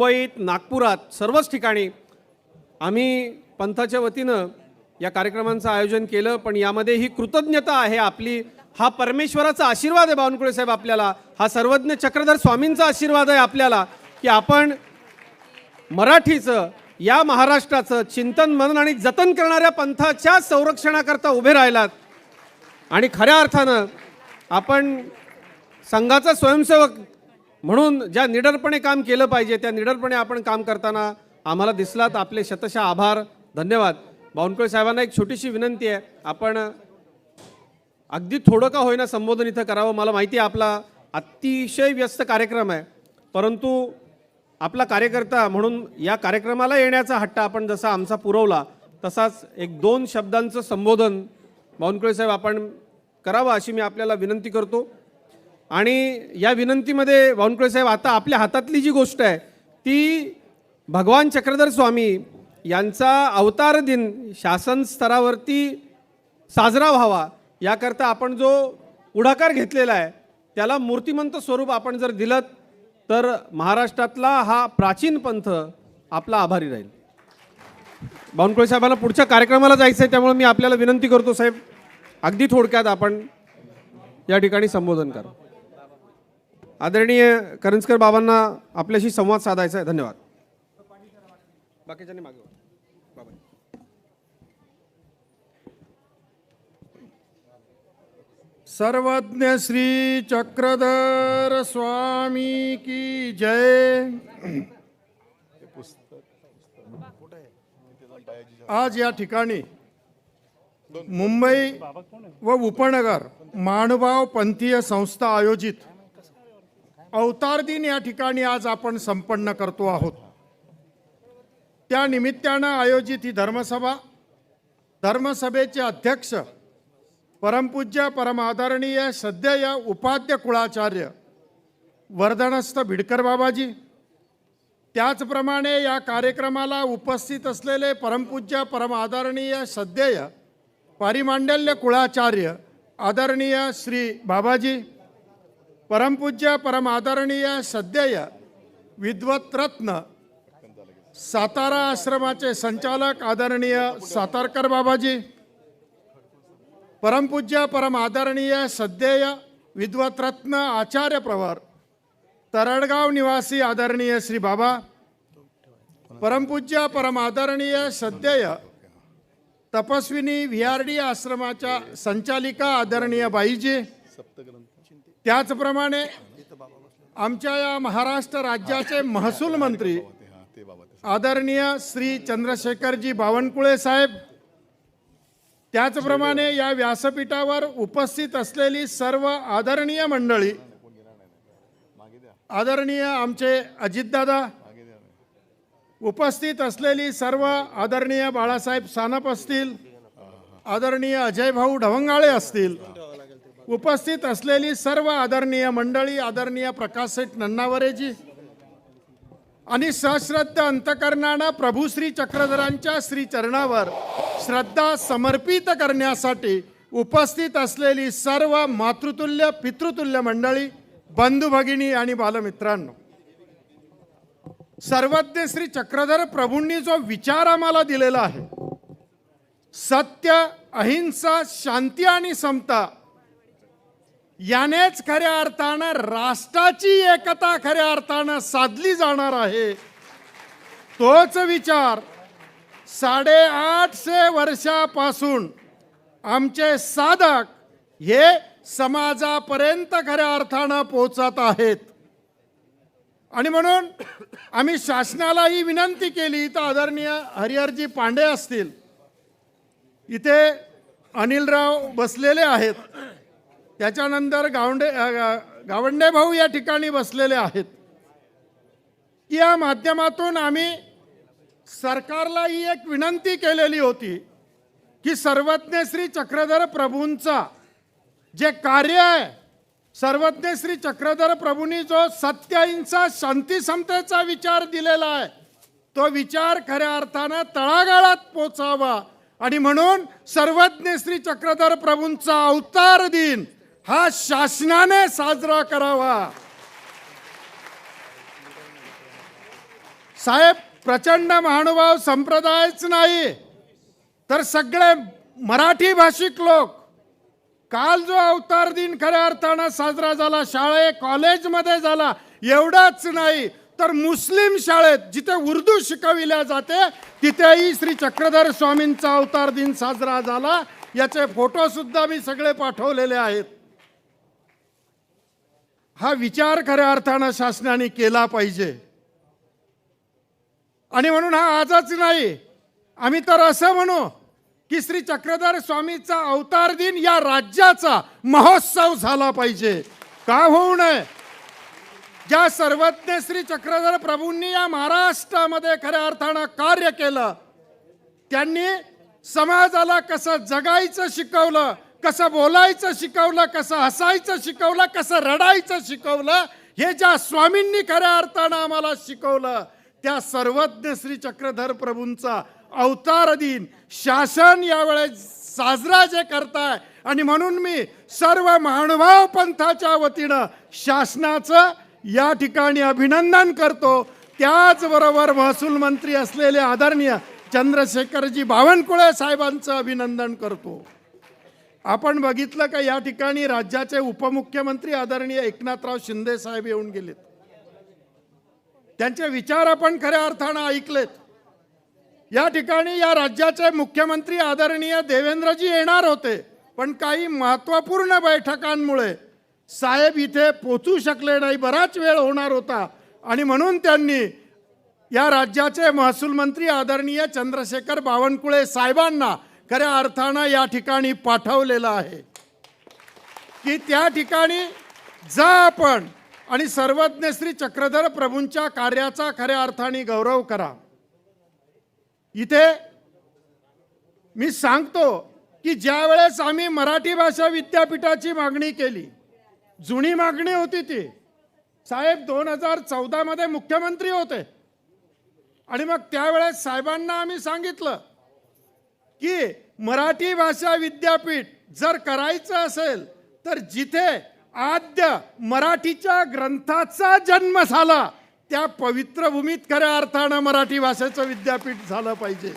मुंबईत नागपुरात सर्वच ठिकाणी आम्ही पंथाच्या वतीनं या कार्यक्रमांचं आयोजन केलं पण यामध्ये ही कृतज्ञता आहे आपली. हा परमेश्वराचा आशीर्वाद आहे बावनकुळे साहेब आपल्याला. हा सर्वज्ञ चक्रधर स्वामींचा आशीर्वाद आहे आपल्याला की आपण मराठीचं या महाराष्ट्राचं चिंतन मनन आणि जतन करणाऱ्या पंथाच्या संरक्षणाकरता उभे राहिलात. आणि खऱ्या अर्थानं आपण संघाचा स्वयंसेवक म्हणून ज्या निडरपणे काम केलं पाहिजे त्या निडरपणे आपण काम करताना आम्हाला दिसलात. आपले शतशः आभार. धन्यवाद. बावनकुळे साहेबांना एक छोटीशी विनंती आहे. आपण अगदी थोडं का होईना संबोधन इथं करावं मला माहिती आहे आपला अतिशय व्यस्त कार्यक्रम आहे. परंतु आपला कार्यकर्ता म्हणून या कार्यक्रमाला येण्याचा हट्ट आपण जसा आमचा पुरवला तसाच एक दोन शब्दांचं संबोधन बावनकुळे साहेब आपण करावं अशी मी आपल्याला विनंती करतो. आणि या विनंतीमध्ये बावनकुळे साहेब आता आपल्या हातातली जी गोष्ट आहे ती भगवान चक्रधर स्वामी यांचा अवतार दिन शासन स्तरावरती साजरा व्हावा याकरता आपण जो पुढाकार घेतलेला आहे त्याला मूर्तिमंत स्वरूप आपण जर दिलं तर महाराष्ट्रातला हा प्राचीन पंथ आपला आभारी राहील. बावनकुळे साहेबांना पुढच्या कार्यक्रमाला जायचं आहे त्यामुळे मी आपल्याला विनंती करतो साहेब अगदी थोडक्यात आपण या ठिकाणी संबोधन करा. आदरणीय करंजकर बाबांना आपल्याशी संवाद साधायचा आहे. धन्यवाद. बाकीच्यांनी मागे बाबा सर्वज्ञ श्री चक्रधर स्वामी की जय। आज या ठिकाणी मुंबई व उपनगर महानुभाव पंथीय संस्था आयोजित अवतार दिन या ठिकाणी आज आपण संपन्न करतो आहोत. त्या निमित्तानं आयोजित ही धर्मसभा धर्मसभेचे अध्यक्ष परमपूज्य परमादरणीय सद्यय उपाध्य कुळाचार्य वर्धनस्थ भिडकर बाबाजी त्याचप्रमाणे या कार्यक्रमाला उपस्थित असलेले परमपूज्य परमादरणीय सद्यय पारिमांडल्य कुळाचार्य आदरणीय श्री बाबाजी परमपूज्य परमादरणीय सद्यय विद्वत्रत्न सातारा आश्रमाचे संचालक आदरणीय सातारकर बाबाजी परमपूज्य परम आदरणीय सद्येय विद्वत्रत्न आचार्य प्रवर तरडगाव निवासी आदरणीय श्री बाबा परमपूज्य परम आदरणीय सद्यय तपस्विनी व्ही आर डी आश्रमाच्या संचालिका आदरणीय बाईजी त्याचप्रमाणे आमच्या या महाराष्ट्र राज्याचे महसूल मंत्री आदरणीय श्री चंद्रशेखरजी बावनकुळे साहेब त्याचप्रमाणे या व्यासपीठावर उपस्थित असलेली सर्व आदरणीय मंडळी आदरणीय आमचे अजितदादा उपस्थित असलेली सर्व आदरणीय बाळासाहेब सानप असतील आदरणीय अजय भाऊ ढवंगाळे असतील उपस्थित असलेली सर्व आदरणीय मंडळी आदरणीय प्रकाश सेठ नन्नावरेजी आणि सश्रद्ध अंतकरणानं प्रभू श्री चक्रधरांच्या श्री चरणावर श्रद्धा समर्पित करण्यासाठी उपस्थित असलेली सर्व मातृतुल्य पितृतुल्य मंडळी बंधू भगिनी आणि बालमित्रांनो सर्वज्ञ श्री चक्रधर प्रभूंनी जो विचार आम्हाला दिलेला आहे सत्य अहिंसा शांती आणि समता यानेच खऱ्या अर्थानं राष्ट्राची एकता खऱ्या अर्थानं साधली जाणार आहे. तोच विचार साडेआठशे वर्षापासून आमचे साधक हे समाजापर्यंत खऱ्या अर्थानं पोचत आहेत. आणि म्हणून आम्ही शासनाला ही विनंती केली तर आदरणीय हरिहरजी पांडे असतील. इथे अनिलराव बसलेले आहेत. त्याच्यानंतर गावंडे गावंडे भाऊ या ठिकाणी बसलेले आहेत. या माध्यमातून आम्ही सरकारला ही एक विनंती केलेली होती की सर्वज्ञ श्री चक्रधर प्रभूंचा जे कार्य आहे सर्वज्ञ श्री चक्रधर प्रभूंनी जो सत्य अहिंसा शांती समतेचा विचार दिलेला आहे तो विचार खऱ्या अर्थानं तळागाळात पोचावा आणि म्हणून सर्वज्ञ श्री चक्रधर प्रभूंचा अवतार दिन हा शासनाने साजरा करावा. साहेब प्रचंड महानुभाव संप्रदायच नाही तर सगळे मराठी भाषिक लोक काल जो अवतार दिन खऱ्या अर्थानं साजरा झाला शाळे कॉलेजमध्ये झाला एवढाच नाही तर मुस्लिम शाळेत जिथे उर्दू शिकविल्या जाते तिथेही श्री चक्रधर स्वामींचा अवतार दिन साजरा झाला याचे फोटो सुद्धा मी सगळे पाठवलेले आहेत. हा विचार खऱ्या अर्थानं शासनाने केला पाहिजे. आणि म्हणून हा आजच नाही आम्ही तर असं म्हणू की श्री चक्रधर स्वामीचा अवतार दिन या राज्याचा महोत्सव झाला पाहिजे. का होऊ नये? ज्या सर्वज्ञ श्री चक्रधर प्रभूंनी या महाराष्ट्रामध्ये खऱ्या अर्थानं कार्य केलं त्यांनी समाजाला कसं जगायचं शिकवलं कसं बोलायचं शिकवलं कसं हसायचं शिकवलं कसं रडायचं शिकवलं हे ज्या स्वामींनी खऱ्या अर्थानं आम्हाला शिकवलं त्या सर्वज्ञ श्री चक्रधर प्रभूंचा अवतार दिन शासन यावेळेस साजरा जे करताय. आणि म्हणून मी सर्व महानुभाव पंथाच्या वतीनं शासनाचं या ठिकाणी अभिनंदन करतो. त्याचबरोबर महसूल मंत्री असलेले आदरणीय चंद्रशेखरजी बावनकुळे साहेबांचं अभिनंदन करतो. आपण बघितलं का या ठिकाणी राज्याचे उपमुख्यमंत्री आदरणीय एकनाथराव शिंदे साहेब येऊन गेलेत. त्यांचे विचार आपण खऱ्या अर्थानं ऐकलेत. या ठिकाणी या राज्याचे मुख्यमंत्री आदरणीय देवेंद्रजी येणार होते पण काही महत्त्वपूर्ण बैठकांमुळे साहेब इथे पोचू शकले नाही बराच वेळ होणार होता. आणि म्हणून त्यांनी या राज्याचे महसूल मंत्री आदरणीय चंद्रशेखर बावनकुळे साहेबांना खऱ्या अर्थानं या ठिकाणी पाठवलेलं आहे की त्या ठिकाणी जा आपण आणि सर्वज्ञ श्री चक्रधर प्रभूंच्या कार्याचा खऱ्या अर्थाने गौरव करा. इथे मी सांगतो की ज्या वेळेस आम्ही मराठी भाषा विद्यापीठाची मागणी केली जुनी मागणी होती ती. साहेब दोन हजार चौदामध्ये मुख्यमंत्री होते. आणि मग त्यावेळेस साहेबांना आम्ही सांगितलं की मराठी भाषा विद्यापीठ जर करायचं असेल तर जिथे आद्य मराठीच्या ग्रंथाचा जन्म झाला त्या पवित्र भूमीत खऱ्या अर्थानं मराठी भाषेचं विद्यापीठ झालं पाहिजे.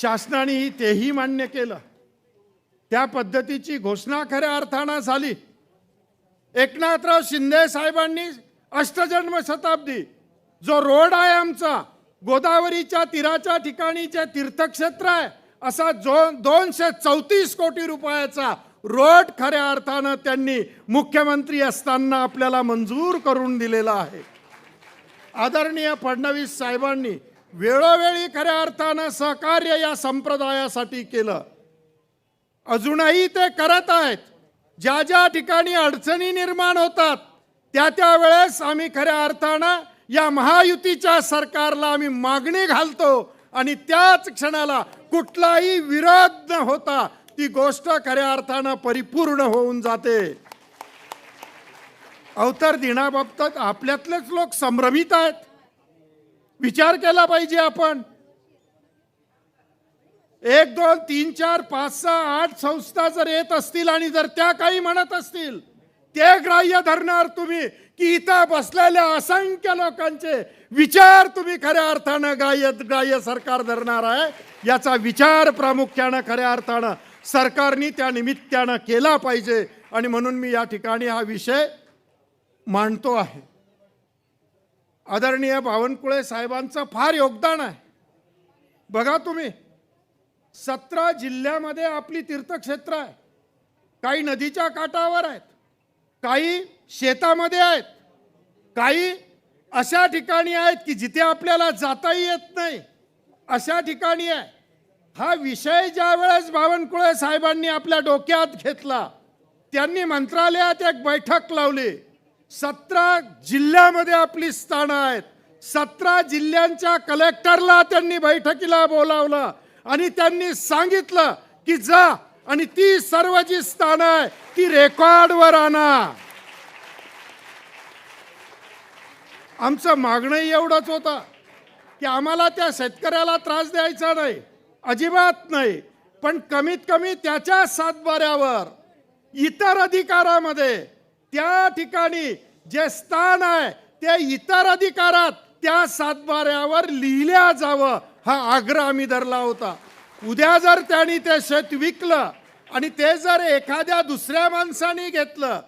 शासनानेही तेही मान्य केलं. त्या पद्धतीची घोषणा खऱ्या अर्थानं झाली. एकनाथराव शिंदे साहेबांनी अष्टजन्म शताब्दी जो रोड आहे आमचा गोदावरीच्या तीराच्या ठिकाणी जे तीर्थक्षेत्र आहे असा जो दोनशे चौतीस कोटी रुपयाचा रोड खऱ्या अर्थानं त्यांनी मुख्यमंत्री असताना आपल्याला मंजूर करून दिलेला आहे. आदरणीय फडणवीस साहेबांनी वेळोवेळी खऱ्या अर्थानं सहकार्य या संप्रदायासाठी केलं. अजूनही ते करत आहेत. ज्या ज्या ठिकाणी अडचणी निर्माण होतात त्या त्या वेळेस आम्ही खऱ्या अर्थानं या महायुतीच्या सरकारला आम्ही मागणी घालतो आणि त्याच क्षणाला कुठलाही विरोध न होता ती गोष्ट खऱ्या अर्थानं परिपूर्ण होऊन जाते. अवतार दिनाबाबत आपल्यातलेच लोक संभ्रमित आहेत. विचार केला पाहिजे आपण. एक दोन तीन चार पाच सहा आठ संस्था जर येत असतील आणि जर त्या काही म्हणत असतील ते ग्राह्य धरणार तुम्ही की इथं बसलेल्या असंख्य लोकांचे विचार तुम्ही खऱ्या अर्थानं ग्राह्य ग्राह्य सरकार धरणार आहे. याचा विचार प्रामुख्यानं खऱ्या अर्थानं सरकारने त्या निमित्तानं केला पाहिजे. आणि म्हणून मी या ठिकाणी हा विषय मांडतो आहे. आदरणीय बावनकुळे साहेबांचं फार योगदान आहे. बघा तुम्ही सतरा जिल्ह्यामध्ये आपली तीर्थक्षेत्र आहे. काही नदीच्या काठावर आहेत. काही शेतामध्ये आहेत काही अशा ठिकाणी आहेत की जिथे आपल्याला जाताही येत नाही अशा ठिकाणी आहे. हा विषय ज्या वेळेस बावनकुळे साहेबांनी आपल्या डोक्यात घेतला त्यांनी मंत्रालयात एक बैठक लावली. सतरा जिल्ह्यामध्ये आपली स्थानं आहेत. सतरा जिल्ह्यांच्या कलेक्टरला त्यांनी बैठकीला बोलावलं आणि त्यांनी सांगितलं की जा आणि ती सर्व जी स्थानं आहे ती रेकॉर्डवर आणा. आमचं मागणंही एवढंच होतं की आम्हाला त्या शेतकऱ्याला त्रास द्यायचा नाही अजिबात नाही. पण कमीत कमी त्याच्या सातबाऱ्यावर इतर अधिकारामध्ये त्या ठिकाणी जे स्थान आहे ते इतर अधिकारात त्या सातबाऱ्यावर लिहिल्या जावं हा आग्रह आम्ही धरला होता. उद्या जर त्यांनी ते शेत विकलं आणि ते जर एखाद्या दुसऱ्या माणसाने घेतलं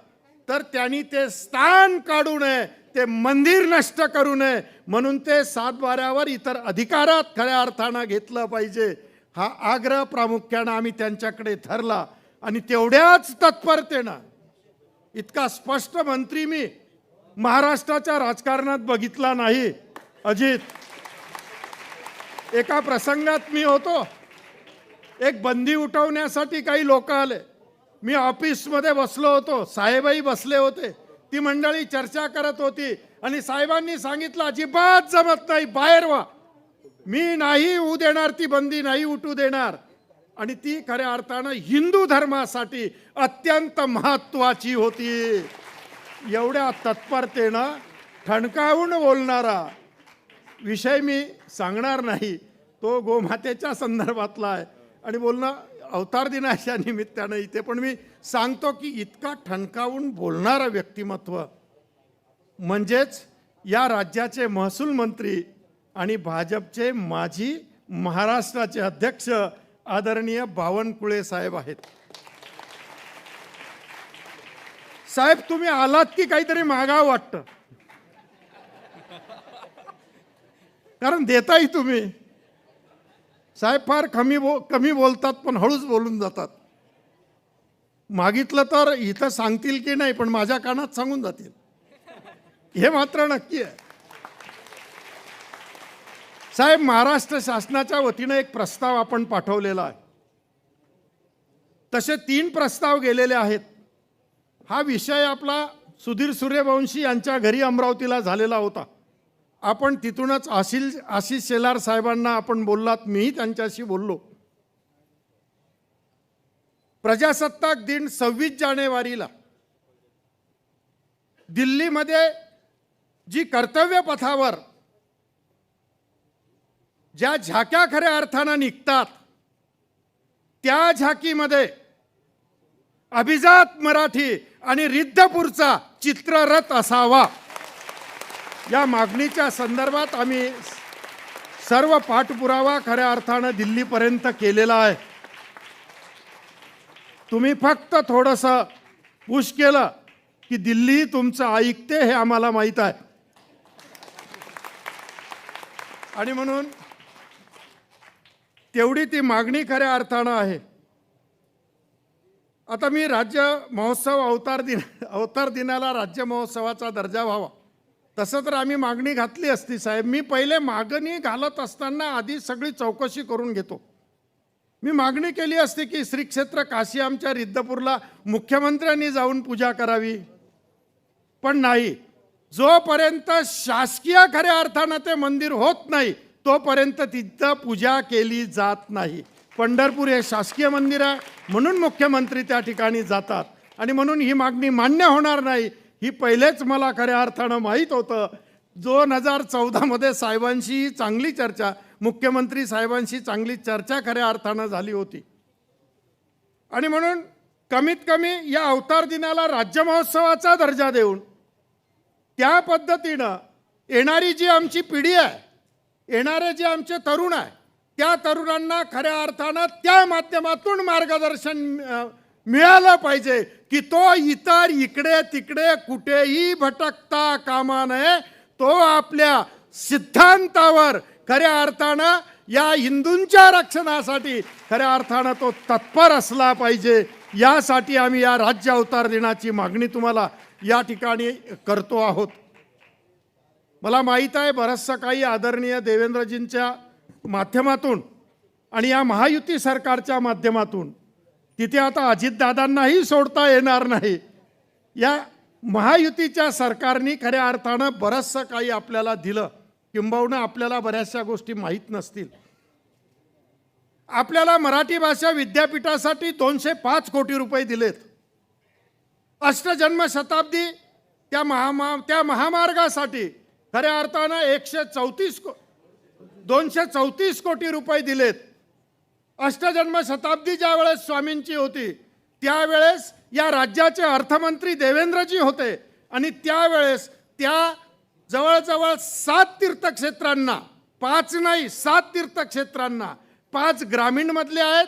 तर त्यांनी ते स्थान काढू नये ते मंदिर नष्ट करू नये म्हणून ते सातबाऱ्यावर इतर अधिकारात खऱ्या अर्थानं घेतलं पाहिजे. हा आग्रह प्रामुख्यानं आम्ही त्यांच्याकडे धरला आणि तेवढ्याच तत्परतेनं इतका स्पष्ट मंत्री मी महाराष्ट्राच्या राजकारणात बघितला नाही. अजित एका प्रसंगात मी होतो. एक बंदी उठवण्यासाठी काही लोक आले. मी ऑफिसमध्ये बसलो होतो साहेबही बसले होते. ती मंडळी चर्चा करत होती आणि साहेबांनी सांगितलं अजिबात जमत नाही बाहेर व्हा. मी नाही होऊ देणार ती बंदी नाही उठू देणार. आणि ती खऱ्या अर्थानं हिंदू धर्मासाठी अत्यंत महत्वाची होती. एवढ्या तत्परतेनं ठणकावून बोलणारा विषय मी सांगणार नाही. तो गोमातेच्या संदर्भातला आहे. आणि बोलणं अवतार दिनाच्या निमित्तानं इथे पण मी सांगतो की इतका ठणकावून बोलणारं व्यक्तिमत्व. म्हणजेच या राज्याचे महसूल मंत्री आणि भाजपचे माजी महाराष्ट्राचे अध्यक्ष आदरणीय बावनकुळे साहेब आहेत. साहेब तुम्ही आलात की काहीतरी मागावं वाटतं? कारण देताही तुम्ही. साहेब फार कमी बो कमी बोलतात पण हळूच बोलून जातात. मागितलं तर इथं सांगतील की नाही पण माझ्या कानात सांगून जातील. हे मात्र नक्की आहे. साहेब महाराष्ट्र शासनाच्या वतीनं एक प्रस्ताव आपण पाठवलेला आहे. तसे तीन प्रस्ताव गेलेले आहेत. हा विषय आपला सुधीर सूर्यवंशी यांच्या घरी अमरावतीला झालेला होता. आपण तिथूनच आशिल आशिष शेलार साहेबांना आपण बोललात मीही त्यांच्याशी बोललो. प्रजासत्ताक दिन सव्वीस जानेवारीला. दिल्लीमध्ये जी कर्तव्य पथावर ज्या झाक्या खऱ्या अर्थानं निघतात त्या झाकीमध्ये अभिजात मराठी आणि रिद्धपूरचा चित्ररथ असावा. या मागणीच्या संदर्भात आम्ही सर्व पाठपुरावा खऱ्या अर्थानं दिल्लीपर्यंत केलेला आहे. तुम्ही फक्त थोडंसं पुश केलं की दिल्ली तुमचं ऐकते हे आम्हाला माहीत आहे. आणि म्हणून तेवढी ती मागणी खऱ्या अर्थानं आहे. आता मी राज्य महोत्सव अवतार दिन अवतार दिनाला राज्य महोत्सवाचा दर्जा व्हावा. तसं तर आम्ही मागणी घातली असती साहेब. मी पहिले मागणी घालत असताना आधी सगळी चौकशी करून घेतो. मी मागणी केली असती की श्री क्षेत्र काशी आमच्या रिद्धपूरला मुख्यमंत्र्यांनी जाऊन पूजा करावी. पण नाही. जोपर्यंत शासकीय खऱ्या अर्थानं ते मंदिर होत नाही तोपर्यंत तिथं पूजा केली जात नाही. पंढरपूर हे शासकीय मंदिर आहे म्हणून मुख्यमंत्री त्या ठिकाणी जातात. आणि म्हणून ही मागणी मान्य होणार नाही. ही पहिलेच मला खऱ्या अर्थानं माहीत होतं. दोन हजार चौदामध्ये साहेबांशी चांगली चर्चा मुख्यमंत्री साहेबांशी चांगली चर्चा खऱ्या अर्थानं झाली होती. आणि म्हणून कमीत कमी या अवतार दिनाला राज्य महोत्सवाचा दर्जा देऊन त्या पद्धतीनं येणारी जी आमची पिढी आहे येणारे जे आमचे तरुण आहे त्या तरुणांना खऱ्या अर्थानं त्या माध्यमातून मार्गदर्शन मिळालं पाहिजे. की तो इतर इकडे तिकडे कुठेही भटकता कामा नये तो आपल्या सिद्धांतावर खऱ्या अर्थानं या हिंदूंच्या रक्षणासाठी खऱ्या अर्थानं तो तत्पर असला पाहिजे. यासाठी आम्ही या राज्य अवतार दिनाची मागणी तुम्हाला या ठिकाणी करतो आहोत. मला माहीत आहे बरंचसं काही आदरणीय देवेंद्रजींच्या माध्यमातून आणि या महायुती सरकारच्या माध्यमातून तिथे आता अजितदादांनाही सोडता येणार नाही. या महायुतीच्या सरकारने खऱ्या अर्थानं बरंचसं काही आपल्याला दिलं. किंबहुना आपल्याला बऱ्याचशा गोष्टी माहीत नसतील. आपल्याला मराठी भाषा विद्यापीठासाठी दोनशे पाच कोटी रुपये दिलेत. अष्टजन्म शताब्दी त्या महामा त्या महामार्गासाठी खऱ्या अर्थानं एकशे चौतीस को दोनशे चौतीस कोटी रुपये दिलेत. अष्टजन्म शताब्दी ज्या वेळेस स्वामींची होती त्यावेळेस या राज्याचे अर्थमंत्री देवेंद्रजी होते आणि त्यावेळेस त्या जवळजवळ सात तीर्थक्षेत्रांना पाच नाही सात तीर्थक्षेत्रांना पाच ग्रामीणमधले आहेत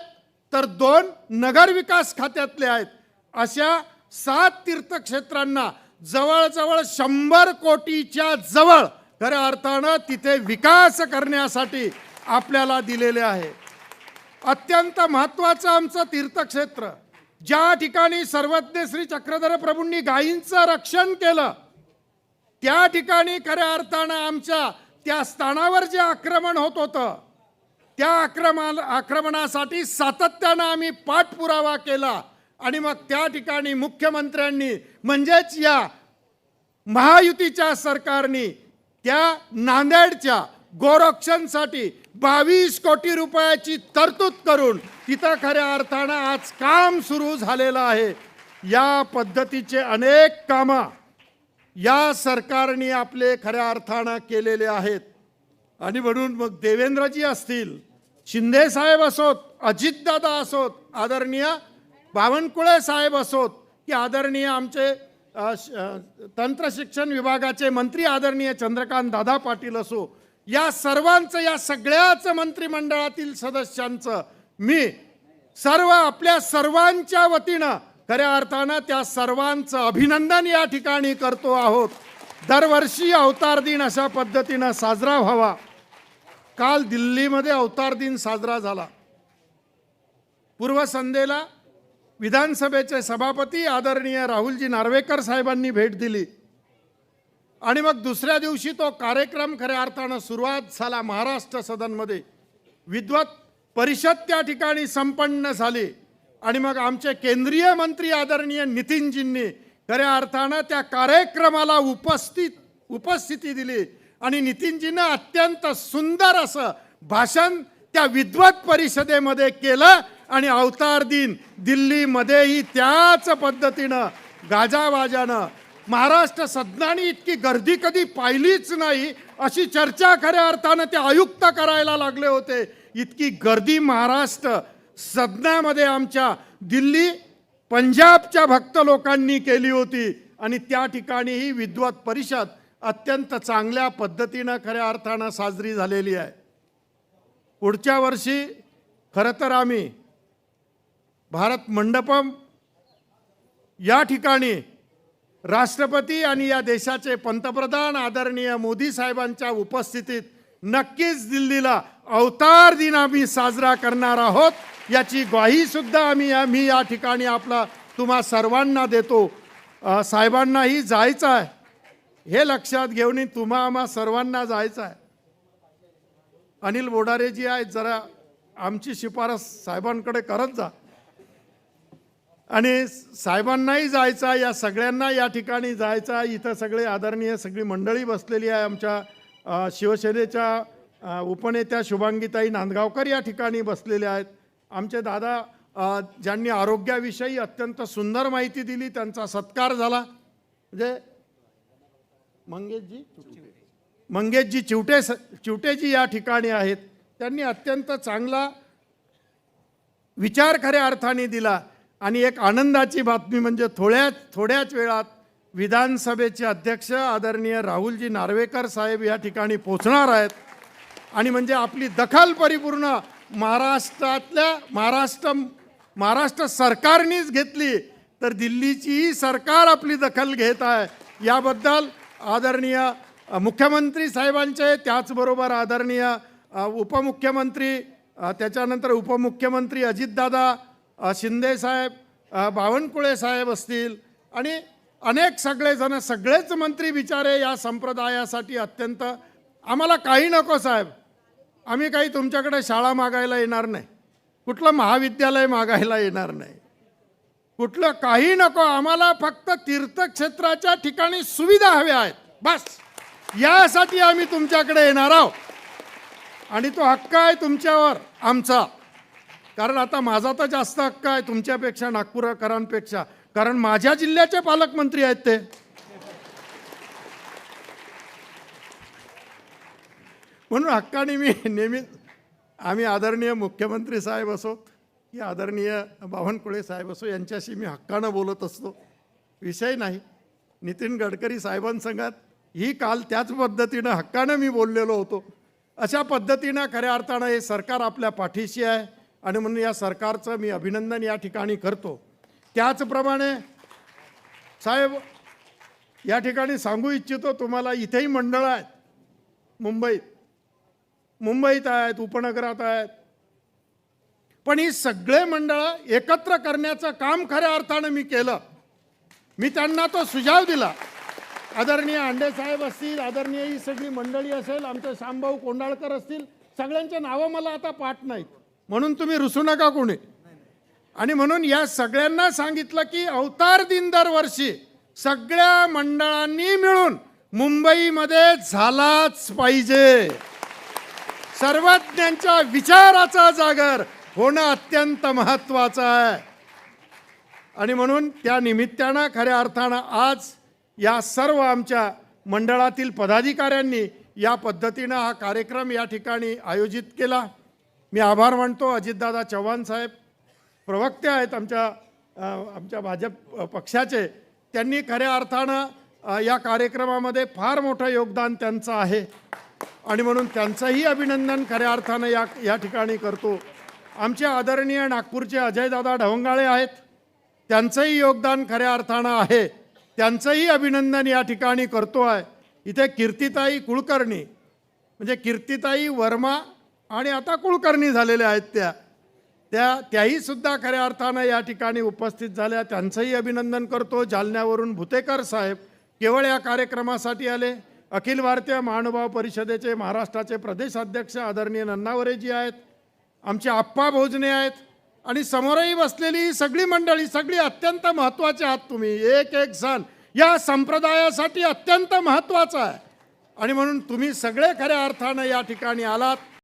तर दोन नगरविकास खात्यातले आहेत. अशा सात तीर्थक्षेत्रांना जवळजवळ शंभर कोटीच्या जवळ खऱ्या अर्थानं तिथे विकास करण्यासाठी आपल्याला दिलेले आहे. अत्यंत महत्वाचं आमचं तीर्थक्षेत्र. ज्या ठिकाणी सर्वज्ञ श्री चक्रधर प्रभूंनी गायींचं रक्षण केलं त्या ठिकाणी खऱ्या अर्थानं आमच्या त्या स्थानावर जे आक्रमण होत होतं त्या आक्रमा आक्रमणासाठी सातत्यानं आम्ही पाठपुरावा केला आणि मग त्या ठिकाणी मुख्यमंत्र्यांनी म्हणजेच या महायुतीच्या सरकारने त्या नांदेडच्या गोरक्षणसाठी बावीस कोटी रुपयाची तरतूद करून तिथं खऱ्या अर्थानं आज काम सुरू झालेलं आहे. या पद्धतीचे अनेक कामं या सरकारने आपले खऱ्या अर्थानं केलेले आहेत. आणि म्हणून मग देवेंद्रजी असतील शिंदे साहेब असोत अजितदादा असोत आदरणीय बावनकुळे साहेब असोत की आदरणीय आमचे तंत्रशिक्षण तंत्र शिक्षण विभागाचे मंत्री आदरणीय चंद्रकांत दादा पाटील असो या सर्वांचं या सगळ्याच मंत्रिमंडळातील सदस्यांचं मी सर्व आपल्या सर्वांच्या वतीनं खऱ्या अर्थानं त्या सर्वांचं अभिनंदन या ठिकाणी करतो आहोत. दरवर्षी अवतार दिन अशा पद्धतीनं साजरा व्हावा. काल दिल्लीमध्ये अवतार दिन साजरा झाला. पूर्वसंध्येला विधानसभेचे सभापती आदरणीय राहुलजी नार्वेकर साहेबांनी भेट दिली. आणि मग दुसऱ्या दिवशी तो कार्यक्रम खऱ्या अर्थानं सुरुवात झाला महाराष्ट्र सदनमध्ये. विद्वत परिषद त्या ठिकाणी संपन्न झाली. आणि मग आमचे केंद्रीय मंत्री आदरणीय नितीनजींनी खऱ्या अर्थानं त्या कार्यक्रमाला उपस्थित उपस्थिती दिली. आणि नितीनजीनं अत्यंत सुंदर असं भाषण त्या विद्वत परिषदेमध्ये केलं. आणि अवतार दिन दिल्लीमध्येही त्याच पद्धतीनं गाजावाजानं महाराष्ट्र सज्ञानी इतकी गर्दी कधी पाहिलीच नाही अशी चर्चा खऱ्या अर्थानं ते आयुक्त करायला लागले होते. इतकी गर्दी महाराष्ट्र सदनामध्ये आमच्या दिल्ली पंजाबच्या भक्त लोकांनी केली होती. आणि त्या ठिकाणीही विद्वत परिषद अत्यंत चांगल्या पद्धतीनं खऱ्या अर्थानं साजरी झालेली आहे. पुढच्या वर्षी खरं तर आम्ही भारत मंडपम या ठिकाणी राष्ट्रपती आणि या देशाचे पंतप्रधान आदरणीय मोदी साहेबांच्या उपस्थितीत नक्कीच दिल्लीला अवतार दिन आम्ही साजरा करणार आहोत. याची ग्वाही सुद्धा आम्ही आम्ही या ठिकाणी आपला तुम्हा सर्वांना देतो. साहेबांनाही जायचं आहे. हे लक्षात घेऊन तुम्हा आम्हा सर्वांना जायचं आहे. अनिल बोडारे जी आहेत जरा आमची शिफारस साहेबांकडे करत जा. आणि साहेबांनाही जायचा या सगळ्यांना या ठिकाणी जायचा इथं सगळे आदरणीय सगळी मंडळी बसलेली आहे आमच्या शिवसेनेच्या उपनेत्या शुभांगीताई नांदगावकर या ठिकाणी बसलेल्या आहेत. आमचे दादा ज्यांनी आरोग्याविषयी अत्यंत सुंदर माहिती दिली त्यांचा सत्कार झाला. म्हणजे मंगेशजी मंगेशजी चिवटे चिवटेजी या ठिकाणी आहेत. त्यांनी अत्यंत चांगला विचार खऱ्या अर्थाने दिला. आणि एक आनंदाची बातमी म्हणजे थोड्याच थोड्याच वेळात विधानसभेचे अध्यक्ष आदरणीय राहुलजी नार्वेकर साहेब या ठिकाणी पोचणार आहेत. आणि म्हणजे आपली दखल परिपूर्ण महाराष्ट्रातल्या महाराष्ट्र महाराष्ट्र सरकारनेच घेतली तर दिल्लीचीही सरकार आपली दखल घेत आहे. याबद्दल आदरणीय मुख्यमंत्री साहेबांचे त्याचबरोबर आदरणीय उपमुख्यमंत्री त्याच्यानंतर उपमुख्यमंत्री अजितदादा शिंदे साहेब बावनकुळे साहेब असतील आणि अनेक सगळेजण सगळेच मंत्री बिचारे या संप्रदायासाठी अत्यंत आम्हाला काही नको साहेब. आम्ही काही तुमच्याकडे शाळा मागायला येणार नाही. कुठलं महाविद्यालय मागायला येणार नाही. कुठलं काही नको आम्हाला फक्त तीर्थक्षेत्राच्या ठिकाणी सुविधा हव्या आहेत. बस. यासाठी आम्ही तुमच्याकडे येणार आहोत. आणि तो हक्क आहे तुमच्यावर आमचा. कारण आता माझा तर जास्त हक्क आहे तुमच्यापेक्षा नागपूरकरांपेक्षा. कारण माझ्या जिल्ह्याचे पालकमंत्री आहेत ते. म्हणून हक्काने मी नेहमी आम्ही आदरणीय मुख्यमंत्री साहेब असो की आदरणीय बावनकुळे साहेब असो यांच्याशी मी हक्कानं बोलत असतो. विषय नाही. नितीन गडकरी साहेबांसंगात ही काल त्याच पद्धतीनं हक्कानं मी बोललेलो होतो. अशा पद्धतीनं खऱ्या अर्थानं हे सरकार आपल्या पाठीशी आहे. आणि म्हणून या सरकारचं मी अभिनंदन या ठिकाणी करतो. त्याचप्रमाणे साहेब या ठिकाणी सांगू इच्छितो तुम्हाला इथेही मंडळं आहेत. मुंबईत. मुंबईत आहेत उपनगरात आहेत. पण ही सगळे मंडळं एकत्र करण्याचं काम खऱ्या अर्थानं मी केलं. मी त्यांना तो सुझाव दिला. आदरणीय आंडे साहेब असतील आदरणीय ही सगळी मंडळी असेल आमचे श्यामभाऊ कोंडाळकर असतील सगळ्यांच्या नावं मला आता पाठ नाहीत. म्हणून तुम्ही रुसू नका कोणी. आणि म्हणून या सगळ्यांना सांगितलं की अवतार दिन दरवर्षी सगळ्या मंडळांनी मिळून मुंबईमध्ये झालाच पाहिजे. सर्वज्ञांच्या विचाराचा जागर होणं अत्यंत महत्वाचं आहे. आणि म्हणून त्या निमित्तानं खऱ्या अर्थानं आज या सर्व आमच्या मंडळातील पदाधिकाऱ्यांनी या पद्धतीनं हा कार्यक्रम या ठिकाणी आयोजित केला. मी आभार मानतो अजितदादा चव्हाण साहेब. प्रवक्ते आहेत आमच्या आमच्या भाजप पक्षाचे. त्यांनी खऱ्या अर्थानं या कार्यक्रमामध्ये फार मोठं योगदान त्यांचं आहे. आणि म्हणून त्यांचंही अभिनंदन खऱ्या अर्थानं या या ठिकाणी करतो. आमचे आदरणीय नागपूरचे अजयदादा ढवंगाळे आहेत. त्यांचंही योगदान खऱ्या अर्थानं आहे. त्यांचंही अभिनंदन या ठिकाणी करतो आहे. इथे कीर्तिताई कुलकर्णी म्हणजे कीर्तिताई वर्मा आणि आता कुलकर्णी झालेल्या आहेत त्या. त्या त्याही सुद्धा खऱ्या अर्थानं या ठिकाणी उपस्थित झाल्या. त्यांचंही अभिनंदन करतो. जालन्यावरून भुतेकर साहेब केवळ या कार्यक्रमासाठी आले. अखिल भारतीय महानुभाव परिषदेचे महाराष्ट्राचे प्रदेशाध्यक्ष आदरणीय नन्नावरेजी आहेत. आमचे आप्पा भोजने आहेत. आणि समोरही बसलेली ही सगळी मंडळी सगळी अत्यंत महत्त्वाचे आहात तुम्ही. एक एक सण या संप्रदायासाठी अत्यंत महत्त्वाचा आहे. आणि म्हणून तुम्ही सगळे खऱ्या अर्थानं या ठिकाणी आलात.